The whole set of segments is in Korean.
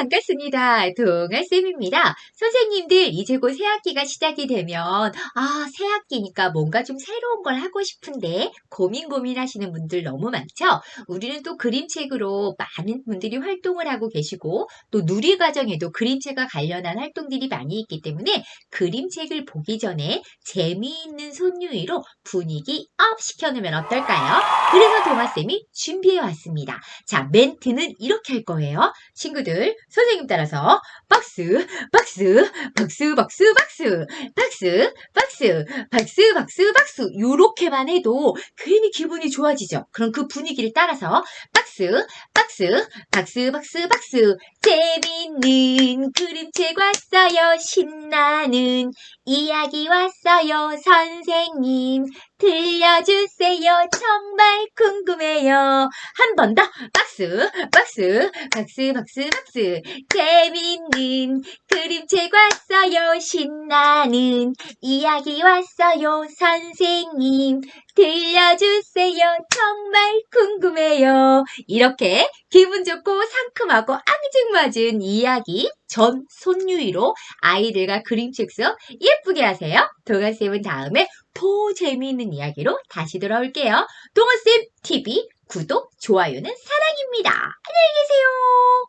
반갑습니다. 동아쌤입니다. 선생님들 이제 곧 새학기가 시작이 되면 아, 새학기니까 뭔가 좀 새로운 걸 하고 싶은데 고민 고민하시는 분들 너무 많죠? 우리는 또 그림책으로 많은 분들이 활동을 하고 계시고 또 누리 과정에도 그림책과 관련한 활동들이 많이 있기 때문에 그림책을 보기 전에 재미있는 손유이로 분위기 업 시켜놓으면 어떨까요? 그래서 동아쌤이 준비해 왔습니다. 자, 멘트는 이렇게 할 거예요. 친구들, 선생님 따라서 박스, 박스, 박스, 박스, 박스, 박스, 박스, 박스, 박스, 박스. 요렇게만 해도 괜히 기분이 좋아지죠. 그럼 그 분위기를 따라서 박스, 박스, 박스, 박스, 박스. 재밌는 그림책 왔어요. 신나는 이야기 왔어요. 선생님, 들려주세요. 정말 궁금 해요. 한 번 더. 박스, 박스, 박스, 박스, 박스. 재밌는 그림책 왔어요. 신나는 이야기 왔어요. 선생님, 들려주세요. 정말 궁금해요. 이렇게 기분 좋고 상큼하고 앙증맞은 이야기 전 손유이로 아이들과 그림책 속 예쁘게 하세요. 동아쌤은 다음에 더 재미있는 이야기로 다시 돌아올게요. 동아쌤 TV 구독, 좋아요는 사랑입니다. 안녕히 계세요.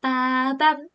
빠밤.